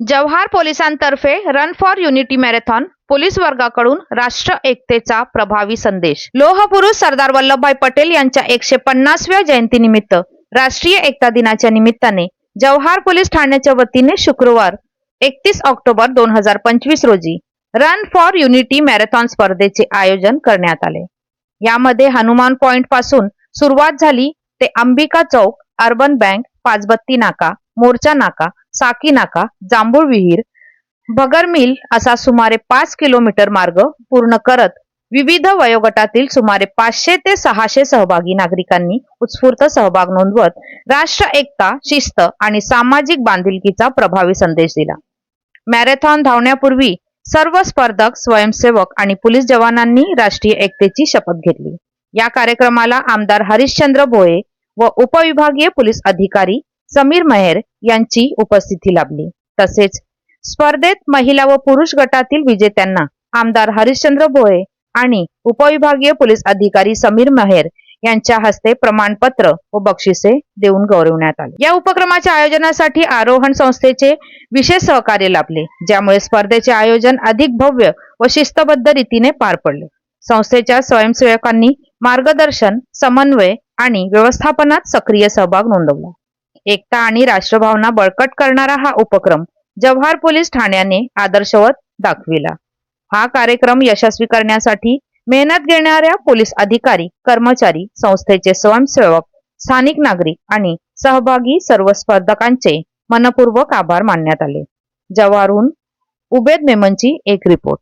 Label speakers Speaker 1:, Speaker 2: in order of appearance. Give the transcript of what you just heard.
Speaker 1: Jawhar पोलिसांतर्फे run for unity marathon police वर्गाकडून राष्ट्र एकतेचा प्रभावी संदेश. लोहपुरुष सरदार वल्लभभाई पटेल यांच्या एकशे पन्नासव्या जयंतीनिमित्त राष्ट्रीय एकता दिनाच्या निमित्ताने जव्हार पोलीस ठाण्याच्या वतीने शुक्रवार एकतीस ऑक्टोबर दोन हजार पंचवीस रोजी रन फॉर युनिटी मॅरेथॉन स्पर्धेचे आयोजन करण्यात आले. यामध्ये हनुमान पॉइंटपासून सुरुवात झाली ते अंबिका चौक अर्बन बँक पाचबत्ती नाका मोर्चा नाका साकी नाका जांभूळ विहीर भगर मिल असा सुमारे पाच किलोमीटर मार्ग पूर्ण करत विविध वयोगटातील सुमारे पाचशे ते सहाशे सहभागी नागरिकांनी उत्स्फूर्त सहभाग नोंदवत राष्ट्र एकता शिस्त आणि सामाजिक बांधिलकीचा प्रभावी संदेश दिला. मॅरेथॉन धावण्यापूर्वी सर्व स्पर्धक स्वयंसेवक आणि पोलीस जवानांनी राष्ट्रीय एकतेची शपथ घेतली. या कार्यक्रमाला आमदार हरिश्चंद्र भोये व उपविभागीय पोलीस अधिकारी समीर मेहर यांची उपस्थिती लाभली. तसेच स्पर्धेत महिला व पुरुष गटातील विजेत्यांना आमदार हरिश्चंद्र भोळे आणि उपविभागीय पोलीस अधिकारी समीर मेहर यांच्या हस्ते प्रमाणपत्र व बक्षिसे देऊन गौरवण्यात आले. या उपक्रमाच्या आयोजनासाठी आरोहण संस्थेचे विशेष सहकार्य लाभले ज्यामुळे स्पर्धेचे आयोजन अधिक भव्य व शिस्तबद्ध रीतीने पार पडले. संस्थेच्या स्वयंसेवकांनी मार्गदर्शन समन्वय आणि व्यवस्थापनात सक्रिय सहभाग नोंदवला. एकता आणि राष्ट्रभावना बळकट करणारा हा उपक्रम जव्हार पोलीस ठाण्याने आदर्शवत दाखविला. हा कार्यक्रम यशस्वी करण्यासाठी मेहनत घेणाऱ्या पोलीस अधिकारी कर्मचारी संस्थेचे स्वयंसेवक स्थानिक नागरिक आणि सहभागी सर्व स्पर्धकांचे मनपूर्वक आभार मानण्यात आले. जव्हारहून उबेद मेमनची एक रिपोर्ट.